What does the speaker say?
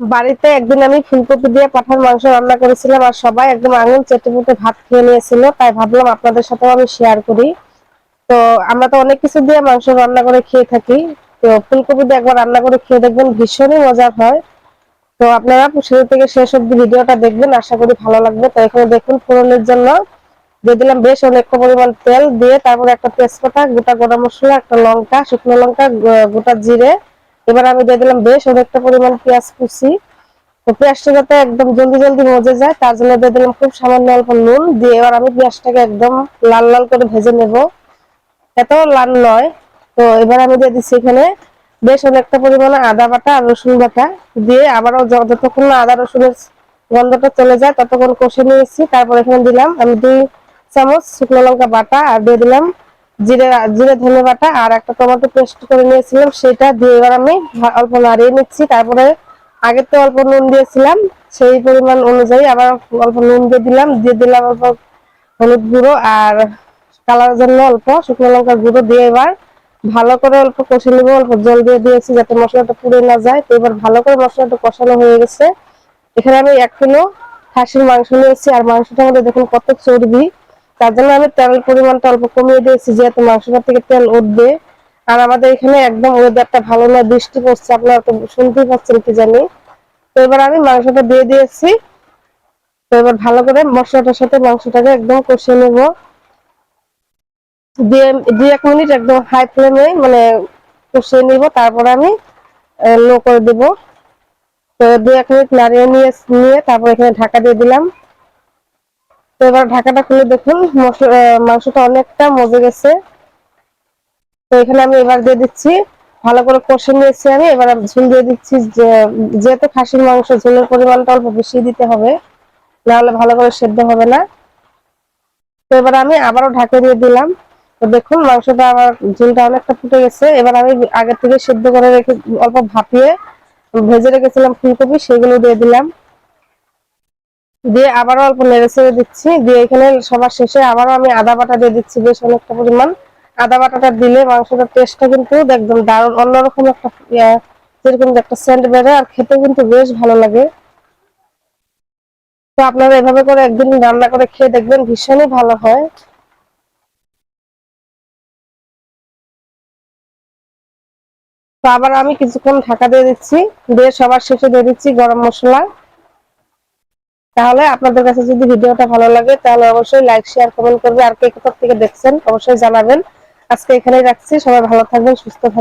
বাড়িতে একদিন আমি ফুলকপি দিয়ে পাঠার মাংস রান্না করেছিলাম আর সবাই একদম আঙুল চেটে মুটে ভাত খেয়ে নিয়েছিল, তাই ভাবলাম আপনাদের সাথেও আমি শেয়ার করি। তো আমরা তো অনেক কিছু দিয়ে মাংস রান্না করে খেয়ে থাকি। তো ফুলকপি দিয়ে একবার রান্না করে খেয়ে দেখবেন ভীষণই মজার হয়। তো আপনারা শুরু থেকে শেষ অব্দি ভিডিওটা দেখবেন, আশা করি ভালো লাগবে। তো এখানে দেখুন ফোড়নের জন্য দিয়ে দিলাম বেশ অনেক পরিমাণ তেল দিয়ে তারপরে একটা তেজপাতা, গোটা গরম মশলা, একটা লঙ্কা, শুকনো লঙ্কা, গোটা জিরে এবার আমি দিয়ে দিলাম বেশ অনেকটা পরিমাণ পেঁয়াজ কুচি। তো পেঁয়াজটা যাতে একদম জলদি জলদি মজে যায়, তার জন্য দিয়ে দিলাম খুব সামান্য অল্প নুন। দিয়ে এবার আমি পেঁয়াজটাকে একদম লাল লাল করে ভেজে নেব। এত লাল নয়। তো এবার আমি দিয়ে দিচ্ছি এখানে বেশ অনেকটা পরিমাণে আদা বাটা আর রসুন বাটা। দিয়ে আবারও যতক্ষণ না আদা রসুনের গন্ধটা চলে যায়, ততক্ষণ কষে নিয়েছি। তারপর এখানে দিলাম আমি দুই চামচ শুকনো লঙ্কা বাটা আর দিয়ে দিলাম জিরে জিরে ধনে বাটা আর একটা টমেটো পেস্ট করে নিয়েছিলাম, সেটা দিয়ে এবার আমি অল্প নাড়িয়ে নিচ্ছি। তারপরে আগে তো অল্প নুন দিয়েছিলাম, সেই পরিমাণ অনুযায়ী আবার অল্প নুন দিয়ে দিলাম দিয়ে দিলাম অল্প হলুদ গুঁড়ো আর কালারের জন্য অল্প শুকনো লঙ্কার গুঁড়ো দিয়ে এবার ভালো করে অল্প কষে নেব, অল্প জল দিয়ে দিয়েছি যাতে মশলাটা পুড়ে না যায়। তো এবার ভালো করে মশলাটা কষানো হয়ে গেছে। এখানে আমি এক কিলো খাসির মাংস নিয়েছি, আর মাংসটার মধ্যে দেখুন কত চর্বি। তার জন্য আমি তেলের পরিমাণটা অল্প কমিয়ে দিয়েছি, যেহেতু মাংসটা থেকে তেল উঠবে। আর আমাদের এখানে একদম ওয়েদারটা ভালো না, বৃষ্টি পড়ছে, আপনারা তো শুনতেই পাচ্ছেন কি জানি। তো এবার আমি মাংসটা দিয়ে দিয়েছি। তো এবার ভালো করে মশলাটার সাথে মাংসটাকে একদম কষিয়ে নেব। দিয়ে দুই এক মিনিট একদম হাই ফ্লেমে মানে কষিয়ে নিব, তারপরে আমি লো করে দেব। তো দুই এক মিনিট নাড়িয়ে নিয়ে নিয়ে তারপর এখানে ঢাকা দিয়ে দিলাম। তো এবার ঢাকাটা খুলে দেখুন। মাংসটা অনেকটা মজে গেছে। তো এখানে আমি এবার দিয়ে দিচ্ছি, ভালো করে কষে নিয়েছি আমি। এবার ঝুল দিয়ে দিচ্ছি যেহেতু খাসির মাংস, ঝোলের পরিমাণটা অল্প বেশি দিতে হবে, নাহলে ভালো করে সেদ্ধ হবে না। তো এবার আমি আবারও ঢাকা দিয়ে দিলাম। তো দেখুন, মাংসটা আমার ঝোলটা অনেকটা ফুটে গেছে। এবার আমি আগে থেকে সেদ্ধ করে রেখে, অল্প ভাপিয়ে ভেজে রেখেছিলাম ফুলকপি, সেগুলো দিয়ে দিলাম। দিয়ে আবারও অল্প নেড়ে ছেড়ে দিচ্ছি। দিয়ে এখানে সবার শেষে আবারও আমি আদা বাটা দিয়ে দিচ্ছি বেশ অনেকটা পরিমাণ। আদা বাটাটা দিলে মাংসটার টেস্টটা কিন্তু একদম দারুণ, অন্যরকম একটা যেরকম একটা সেন্ট বেড়ে আর খেতে কিন্তু বেশ ভালো লাগে। তো আপনারা এভাবে করে একদিন রান্না করে খেয়ে দেখবেন, ভীষণই ভালো হয়। তো আবার আমি কিছুক্ষণ ঢাকা দিয়ে দিচ্ছি, দিয়ে সবার শেষে দিয়ে দিচ্ছি গরম মশলা। তাহলে আপনাদের কাছে যদি ভিডিওটা ভালো লাগে, তাহলে অবশ্যই লাইক শেয়ার কমেন্ট করবে। আর কে কোথা থেকে দেখছেন, অবশ্যই জানাবেন। আজকে এখানেই রাখছি। সবাই ভালো থাকবেন, সুস্থ থাকবেন।